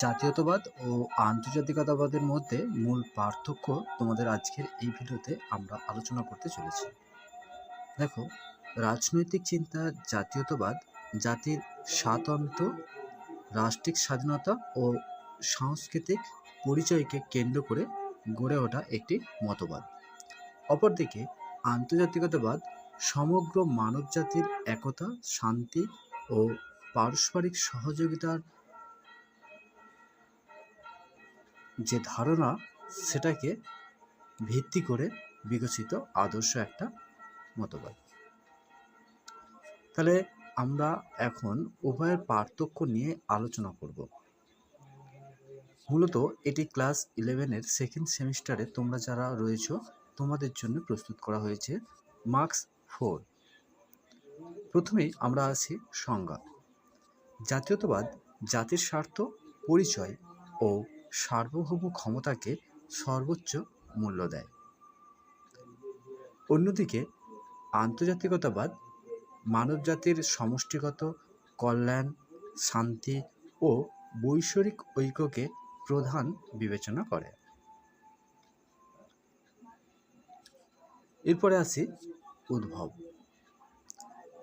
জাতীয়তাবাদ ও আন্তর্জাতিকতাবাদের মধ্যে মূল পার্থক্য তোমাদের আজকের এই ভিডিওতে আমরা আলোচনা করতে চলেছি। দেখো, রাজনৈতিক চিন্তা, জাতীয়তাবাদ, জাতির স্বাতন্ত্র, রাষ্ট্রিক স্বাধীনতা ও সাংস্কৃতিক পরিচয়কে কেন্দ্র করে গড়ে ওঠা একটি মতবাদ। অপরদিকে, আন্তর্জাতিকতাবাদ সমগ্র মানবজাতির একতা, শান্তি ও পারস্পরিক সহযোগিতার যে ধারণা সেটাকে ভিত্তি করে বিকশিত আদর্শ একটা মতবাদ। তাহলে আমরা এখন উভয়ের পার্থক্য নিয়ে আলোচনা করব। মূলত এটি ক্লাস ইলেভেনের সেকেন্ড সেমিস্টারে তোমরা যারা রয়েছ, তোমাদের জন্য প্রস্তুত করা হয়েছে মার্কস ফোর। প্রথমেই আমরা আছি সংজ্ঞা। জাতীয়তাবাদ, জাতির স্বার্থ, পরিচয় ও সার্বভৌম ক্ষমতাকে সর্বোচ্চ মূল্য দেয়। অন্যদিকে, আন্তর্জাতিকতাবাদ, মানবজাতির সমষ্টিগত কল্যাণ, শান্তি ও বৈশ্বরিক ঐক্যকে প্রধান বিবেচনা করে। এরপরে আসি উদ্ভব।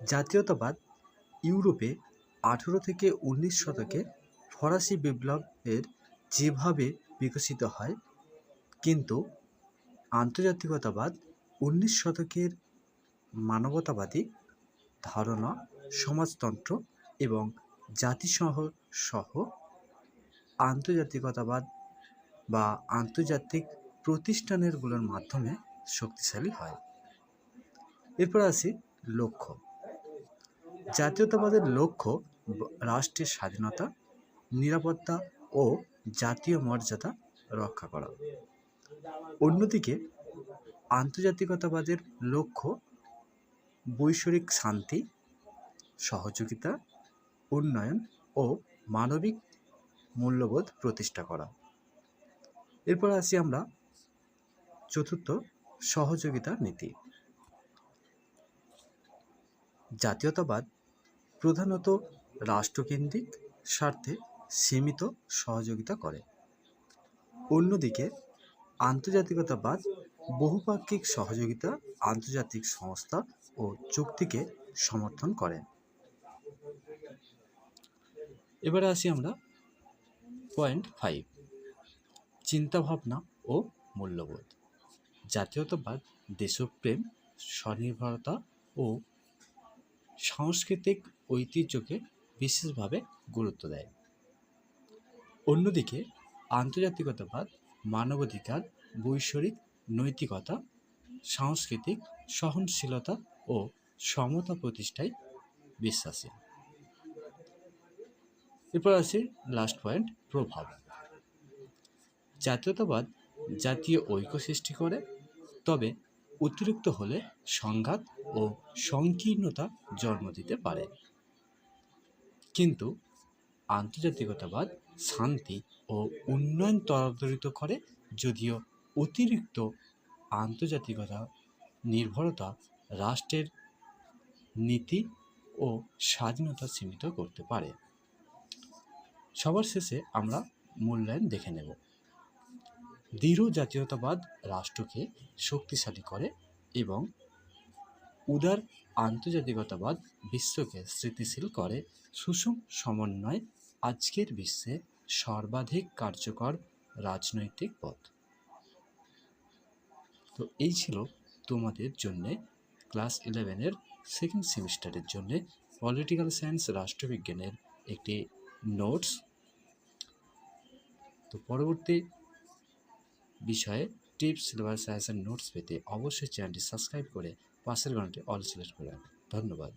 জাতীয়তাবাদ ইউরোপে আঠেরো থেকে উনিশ শতকে ফরাসি বিপ্লবের যেভাবে বিকশিত হয়, কিন্তু আন্তর্জাতিকতাবাদ উনিশ শতকের মানবতাবাদী ধারণা, সমাজতন্ত্র এবং জাতিসহ সহ আন্তর্জাতিকতাবাদ বা আন্তর্জাতিক প্রতিষ্ঠানেরগুলোর মাধ্যমে শক্তিশালী হয়। এরপর আসি লক্ষ্য। জাতীয়তাবাদের লক্ষ্য রাষ্ট্রের স্বাধীনতা, নিরাপত্তা ও জাতীয় মর্যাদা রক্ষা করা। অন্যদিকে, আন্তর্জাতিকতাবাদের লক্ষ্য বৈশ্বরিক শান্তি, সহযোগিতা, উন্নয়ন ও মানবিক মূল্যবোধ প্রতিষ্ঠা করা। এরপর আসি আমরা চতুর্থ সহযোগিতা নীতি। জাতীয়তাবাদ প্রধানত রাষ্ট্রকেন্দ্রিক স্বার্থে সীমিত সহযোগিতা করে। অন্যদিকে, আন্তর্জাতিকতাবাদ বহুপাক্ষিক সহযোগিতা আন্তর্জাতিক সংস্থা ও চুক্তিকে সমর্থন করে। এবারে আসি আমরা পয়েন্ট ফাইভ, চিন্তাভাবনা ও মূল্যবোধ। জাতীয়তাবাদ, দেশপ্রেম, স্বনির্ভরতা ও সাংস্কৃতিক ঐতিহ্যকে বিশেষভাবে গুরুত্ব দেয়। অন্যদিকে, আন্তর্জাতিকতাবাদ, মানবাধিকার, বৈশ্বরিক নৈতিকতা, সাংস্কৃতিক সহনশীলতা ও সমতা প্রতিষ্ঠায় বিশ্বাসী। এরপর আছে লাস্ট পয়েন্ট প্রভাব। জাতীয়তাবাদ জাতীয় ঐক্য সৃষ্টি করে, তবে অতিরিক্ত হলে সংঘাত ও সংকীর্ণতা জন্ম দিতে পারে। কিন্তু আন্তর্জাতিকতাবাদ, শান্তি ও উন্নয়ন ত্বরান্বিত করে, যদিও অতিরিক্ত আন্তর্জাতিকতা, নির্ভরতা রাষ্ট্রের নীতি ও স্বাধীনতা সীমিত করতে পারে। সবার শেষে আমরা মূল্যায়ন দেখে নেব। দৃঢ় জাতীয়তাবাদ রাষ্ট্রকে শক্তিশালী করে এবং উদার আন্তর্জাতিকতাবাদ বিশ্বকে স্থিতিশীল করে, সুষম সমন্বয় আজকের বিশ্বে সর্বাধিক কার্যকর রাজনৈতিক পথ। তো এই ছিল তোমাদের জন্যে ক্লাস ইলেভেনের সেকেন্ড সেমিস্টারের জন্যে পলিটিক্যাল সায়েন্স রাষ্ট্রবিজ্ঞানের একটি নোটস তো পরবর্তী বিষয়ে টিপস সিলেবাস সাজেশন নোটস পেতে অবশ্যই চ্যানেলটি সাবস্ক্রাইব করে পাশের ঘন্টাটি অল সিলেক্ট করে ধন্যবাদ।